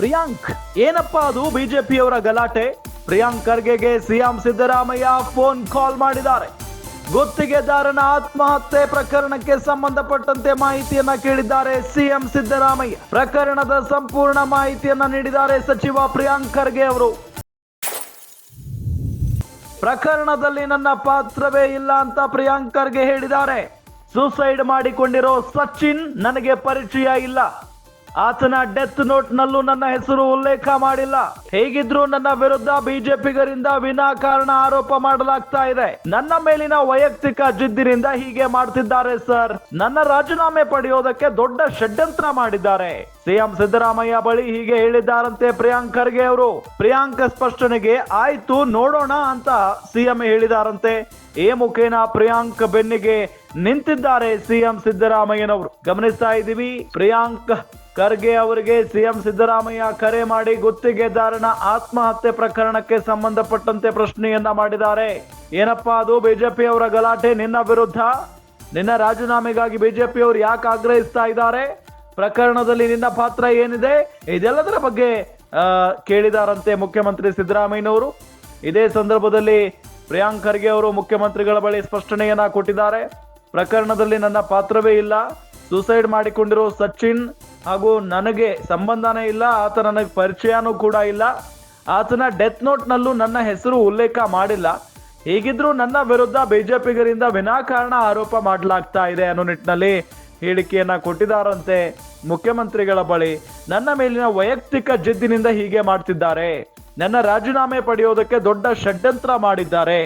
ಪ್ರಿಯಾಂಕ್. ಏನಪ್ಪಾ ಅದು ಬಿಜೆಪಿಯವರ ಗಲಾಟೆ? ಪ್ರಿಯಾಂಕ್ ಖರ್ಗೆಗೆ ಸಿಎಂ ಸಿದ್ದರಾಮಯ್ಯ ಫೋನ್ ಕಾಲ್ ಮಾಡಿದ್ದಾರೆ. ಗುತ್ತಿಗೆದಾರನ ಆತ್ಮಹತ್ಯೆ ಪ್ರಕರಣಕ್ಕೆ ಸಂಬಂಧಪಟ್ಟಂತೆ ಮಾಹಿತಿಯನ್ನ ಕೇಳಿದ್ದಾರೆ ಸಿಎಂ ಸಿದ್ದರಾಮಯ್ಯ. ಪ್ರಕರಣದ ಸಂಪೂರ್ಣ ಮಾಹಿತಿಯನ್ನ ನೀಡಿದ್ದಾರೆ ಸಚಿವ ಪ್ರಿಯಾಂಕ್ ಖರ್ಗೆ ಅವರು. ಪ್ರಕರಣದಲ್ಲಿ ನನ್ನ ಪಾತ್ರವೇ ಇಲ್ಲ ಅಂತ ಪ್ರಿಯಾಂಕ್ ಖರ್ಗೆ ಹೇಳಿದ್ದಾರೆ. ಸೂಸೈಡ್ ಮಾಡಿಕೊಂಡಿರೋ ಸಚಿನ್ ನನಗೆ ಪರಿಚಯ ಇಲ್ಲ. ಆತನ ಡೆತ್ ನೋಟ್ ನಲ್ಲೂ ನನ್ನ ಹೆಸರು ಉಲ್ಲೇಖ ಮಾಡಿಲ್ಲ. ಹೇಗಿದ್ರು ನನ್ನ ವಿರುದ್ಧ ಬಿಜೆಪಿಗರಿಂದ ವಿನಾಕಾರಣ ಆರೋಪ ಮಾಡಲಾಗ್ತಾ ಇದೆ. ನನ್ನ ಮೇಲಿನ ವೈಯಕ್ತಿಕ ಜಿದ್ದಿನಿಂದ ಹೀಗೆ ಮಾಡ್ತಿದ್ದಾರೆ, ಸರ್. ನನ್ನ ರಾಜೀನಾಮೆ ಪಡೆಯೋದಕ್ಕೆ ದೊಡ್ಡ ಷಡ್ಯಂತ್ರ ಮಾಡಿದ್ದಾರೆ. ಸಿಎಂ ಸಿದ್ದರಾಮಯ್ಯ ಬಳಿ ಹೀಗೆ ಹೇಳಿದ್ದಾರಂತೆ ಪ್ರಿಯಾಂಕ್ ಖರ್ಗೆ ಅವರು. ಪ್ರಿಯಾಂಕ್ ಸ್ಪಷ್ಟನೆಗೆ, ಆಯ್ತು, ನೋಡೋಣ ಅಂತ ಸಿಎಂ ಹೇಳಿದಾರಂತೆ. ಏ ಮುಖೇನ, ಪ್ರಿಯಾಂಕ್ ಬೆನ್ನಿಗೆ ನಿಂತಿದ್ದಾರೆ ಸಿಎಂ ಸಿದ್ದರಾಮಯ್ಯನವರು. ಗಮನಿಸ್ತಾ ಇದ್ದೀವಿ, ಪ್ರಿಯಾಂಕ್ ಖರ್ಗೆ ಅವರಿಗೆ ಸಿಎಂ ಸಿದ್ದರಾಮಯ್ಯ ಕರೆ ಮಾಡಿ ಗುತ್ತಿಗೆದಾರನ ಆತ್ಮಹತ್ಯೆ ಪ್ರಕರಣಕ್ಕೆ ಸಂಬಂಧಪಟ್ಟಂತೆ ಪ್ರಶ್ನೆಯನ್ನ ಮಾಡಿದ್ದಾರೆ. ಏನಪ್ಪಾ ಅದು ಬಿಜೆಪಿ ಅವರ ಗಲಾಟೆ? ನಿನ್ನ ವಿರುದ್ಧ? ನಿನ್ನ ರಾಜೀನಾಮೆಗಾಗಿ ಬಿಜೆಪಿ ಅವರು ಯಾಕೆ ಆಗ್ರಹಿಸ್ತಾ ಇದ್ದಾರೆ? ಪ್ರಕರಣದಲ್ಲಿ ನಿನ್ನ ಪಾತ್ರ ಏನಿದೆ? ಇದೆಲ್ಲದರ ಬಗ್ಗೆ ಕೇಳಿದಾರಂತೆ ಮುಖ್ಯಮಂತ್ರಿ ಸಿದ್ದರಾಮಯ್ಯನವರು. ಇದೇ ಸಂದರ್ಭದಲ್ಲಿ ಪ್ರಿಯಾಂಕ್ ಖರ್ಗೆ ಅವರು ಮುಖ್ಯಮಂತ್ರಿಗಳ ಬಳಿ ಸ್ಪಷ್ಟನೆಯನ್ನ ಕೊಟ್ಟಿದ್ದಾರೆ. ಪ್ರಕರಣದಲ್ಲಿ ನನ್ನ ಪಾತ್ರವೇ ಇಲ್ಲ. ಸೂಸೈಡ್ ಮಾಡಿಕೊಂಡಿರೋ ಸಚಿನ್ ಹಾಗೂ ನನಗೆ ಸಂಬಂಧನೇ ಇಲ್ಲ ಆತ ನನಗೆ ಪರಿಚಯನೂ ಕೂಡ ಇಲ್ಲ. ಆತನ ಡೆತ್ ನೋಟ್ನಲ್ಲೂ ನನ್ನ ಹೆಸರು ಉಲ್ಲೇಖ ಮಾಡಿಲ್ಲ. ಹೀಗಿದ್ರೂ ನನ್ನ ವಿರುದ್ಧ ಬಿಜೆಪಿಗರಿಂದ ವಿನಾಕಾರಣ ಆರೋಪ ಮಾಡಲಾಗ್ತಾ ಇದೆ ಅನ್ನೋ ನಿಟ್ಟಿನಲ್ಲಿ ಹೇಳಿಕೆಯನ್ನ ಕೊಟ್ಟಿದ್ದಾರಂತೆ ಮುಖ್ಯಮಂತ್ರಿಗಳ ಬಳಿ. ನನ್ನ ಮೇಲಿನ ವೈಯಕ್ತಿಕ ಜಿದ್ದಿನಿಂದ ಹೀಗೆ ಮಾಡ್ತಿದ್ದಾರೆ. ನನ್ನ ರಾಜೀನಾಮೆ ಪಡೆಯೋದಕ್ಕೆ ದೊಡ್ಡ ಷಡ್ಯಂತ್ರ ಮಾಡಿದ್ದಾರೆ.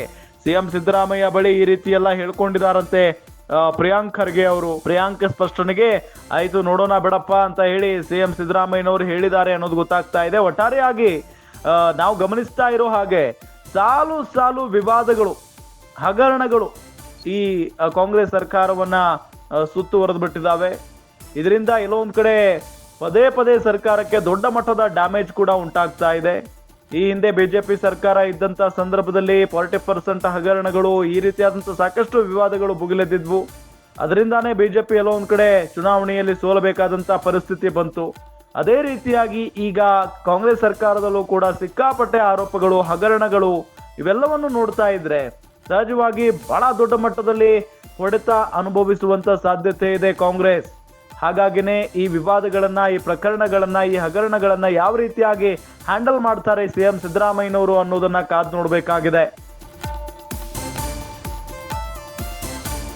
ಸಿಎಂ ಸಿದ್ದರಾಮಯ್ಯ ಬಳಿ ಈ ರೀತಿ ಎಲ್ಲ ಹೇಳ್ಕೊಂಡಿದಾರಂತೆ ಆ, ಪ್ರಿಯಾಂಕ್ ಖರ್ಗೆ ಅವರು, ಪ್ರಿಯಾಂಕ್ ಸ್ಪಷ್ಟನೆಗೆ, ಆಯ್ತು ನೋಡೋಣ ಬಿಡಪ್ಪ ಅಂತ ಹೇಳಿ ಸಿಎಂ ಸಿದ್ದರಾಮಯ್ಯನವರು ಹೇಳಿದ್ದಾರೆ ಅನ್ನೋದು ಗೊತ್ತಾಗ್ತಾ ಇದೆ. ಒಟ್ಟಾರೆಯಾಗಿ ನಾವು ಗಮನಿಸ್ತಾ ಇರೋ ಹಾಗೆ, ಸಾಲು ಸಾಲು ವಿವಾದಗಳು, ಹಗರಣಗಳು ಈ ಕಾಂಗ್ರೆಸ್ ಸರ್ಕಾರವನ್ನ ಸುತ್ತುವರೆದು ಬಿಟ್ಟಿದ್ದಾವೆ. ಇದರಿಂದ ಎಲ್ಲೋ ಒಂದ್ ಕಡೆ ಪದೇ ಪದೇ ಸರ್ಕಾರಕ್ಕೆ ದೊಡ್ಡ ಮಟ್ಟದ ಡ್ಯಾಮೇಜ್ ಕೂಡ ಉಂಟಾಗ್ತಾ ಇದೆ. ಈ ಹಿಂದೆ ಬಿಜೆಪಿ ಸರ್ಕಾರ ಇದ್ದಂತ ಸಂದರ್ಭದಲ್ಲಿ ಫಾರ್ಟಿ ಪರ್ಸೆಂಟ್ ಹಗರಣಗಳು ಈ ರೀತಿಯಾದಂತ ಸಾಕಷ್ಟು ವಿವಾದಗಳು ಭುಗಿಲೆದ್ದಿದ್ವು. ಅದರಿಂದಾನೇ ಬಿಜೆಪಿ ಎಲ್ಲೋ ಒಂದ್ ಕಡೆ ಚುನಾವಣೆಯಲ್ಲಿ ಸೋಲಬೇಕಾದಂತ ಪರಿಸ್ಥಿತಿ ಬಂತು. ಅದೇ ರೀತಿಯಾಗಿ ಈಗ ಕಾಂಗ್ರೆಸ್ ಸರ್ಕಾರದಲ್ಲೂ ಕೂಡ ಸಿಕ್ಕಾಪಟ್ಟೆ ಆರೋಪಗಳು, ಹಗರಣಗಳು ಇವೆಲ್ಲವನ್ನು ನೋಡ್ತಾ ಇದ್ರೆ ಸಹಜವಾಗಿ ಬಹಳ ದೊಡ್ಡ ಮಟ್ಟದಲ್ಲಿ ಹೊಡೆತ ಅನುಭವಿಸುವಂತ ಸಾಧ್ಯತೆ ಇದೆ ಕಾಂಗ್ರೆಸ್. ಹಾಗಾಗಿನೇ ಈ ವಿವಾದಗಳನ್ನು, ಈ ಪ್ರಕರಣಗಳನ್ನು, ಈ ಹಗರಣಗಳನ್ನು ಯಾವ ರೀತಿಯಾಗಿ ಹ್ಯಾಂಡಲ್ ಮಾಡ್ತಾರೆ ಸಿಎಂ ಸಿದ್ದರಾಮಯ್ಯನವರು ಅನ್ನೋದನ್ನ ಕಾದು ನೋಡಬೇಕಾಗಿದೆ.